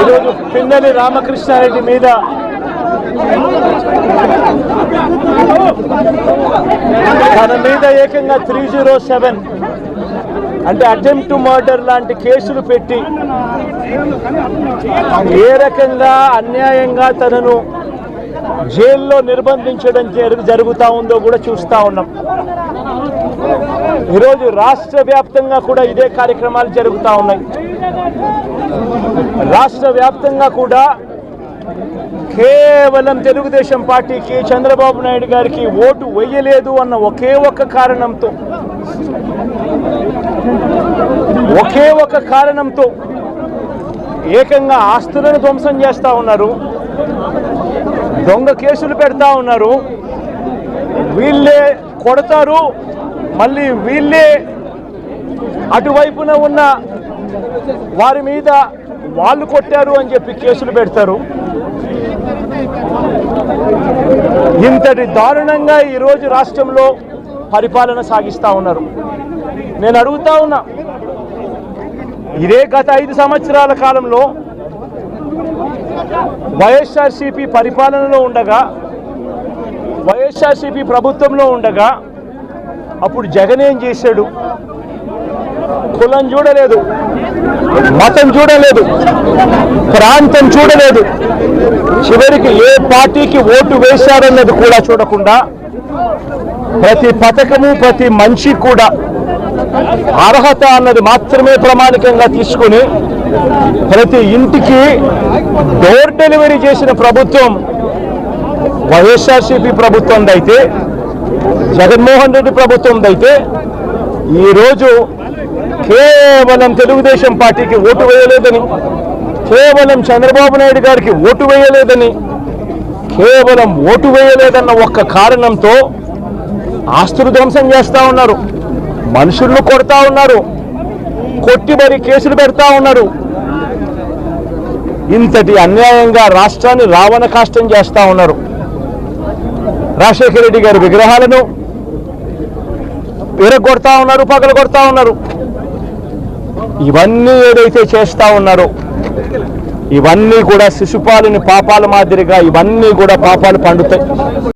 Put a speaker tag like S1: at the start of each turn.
S1: ఈరోజు పిన్నెలి రామకృష్ణారెడ్డి మీద. తన మీద ఏకంగా త్రీ జీరో సెవెన్. అంటే అటెంప్ట్ మర్డర్ లాంటి కేసులు పెట్టి ఏ రకంగా అన్యాయంగా తనను జైల్లో నిర్బంధించడం జరుగుతూ ఉందో కూడా చూస్తూ ఉన్నాం. ఈరోజు రాష్ట్ర వ్యాప్తంగా కూడా ఇదే కార్యక్రమాలు జరుగుతూ ఉన్నాయి. రాష్ట్ర వ్యాప్తంగా కూడా కేవలం తెలుగుదేశం పార్టీకి చంద్రబాబు నాయుడు గారికి ఓటు వేయలేదు అన్న ఒకే ఒక్క కారణంతో. ఒకే ఒక కారణంతో ఏకంగా ఆస్తులను ధ్వంసం చేస్తూ ఉన్నారు. దొంగ కేసులు పెడతా ఉన్నారు. వీళ్ళే కొడతారు. మళ్ళీ వీళ్ళే అటువైపున ఉన్న వారి మీద వాళ్ళు కొట్టారు అని చెప్పి కేసులు పెడతారు. ఇంతటి దారుణంగా ఈరోజు రాష్ట్రంలో పరిపాలన సాగిస్తూ ఉన్నారు. నేను అడుగుతా ఉన్నా ఇదే గత ఐదు సంవత్సరాల కాలంలో వైఎస్ఆర్సీపీ పరిపాలనలో ఉండగా వైఎస్ఆర్సీపీ ప్రభుత్వంలో ఉండగా అప్పుడు జగన్ ఏం చేశాడు? కులం చూడలేదు మతం చూడలేదు ప్రాంతం చూడలేదు. చివరికి ఏ పార్టీకి ఓటు వేశారన్నది కూడా చూడకుండా ప్రతి పథకము ప్రతి మనిషి కూడా అర్హత అన్నది మాత్రమే ప్రామాణికంగా తీసుకుని ప్రతి ఇంటికి డోర్ డెలివరీ చేసిన ప్రభుత్వం వైఎస్ఆర్సీపీ ప్రభుత్వం అయితే జగన్మోహన్ రెడ్డి ప్రభుత్వం అయితే ఈరోజు కేవలం తెలుగుదేశం పార్టీకి ఓటు వేయలేదని కేవలం చంద్రబాబు నాయుడు గారికి ఓటు వేయలేదని కేవలం ఓటు వేయలేదన్న ఒక్క కారణంతో ఆస్తులు ధ్వంసం చేస్తా ఉన్నారు. మనుషులను కొడతా ఉన్నారు. కొట్టి మరి కేసులు పెడతా ఉన్నారు. ఇంతటి అన్యాయంగా రాష్ట్రాన్ని రావణ కాష్టం చేస్తా ఉన్నారు. రాజశేఖర రెడ్డి గారి విగ్రహాలను విరగొడతా ఉన్నారు పగలు కొడతా ఉన్నారు. ఇవన్నీ ఏదైతే చేస్తా ఉన్నారో ఇవన్నీ కూడా శిశుపాలని పాపాల మాదిరిగా ఇవన్నీ కూడా పాపాలు పండుతాయి.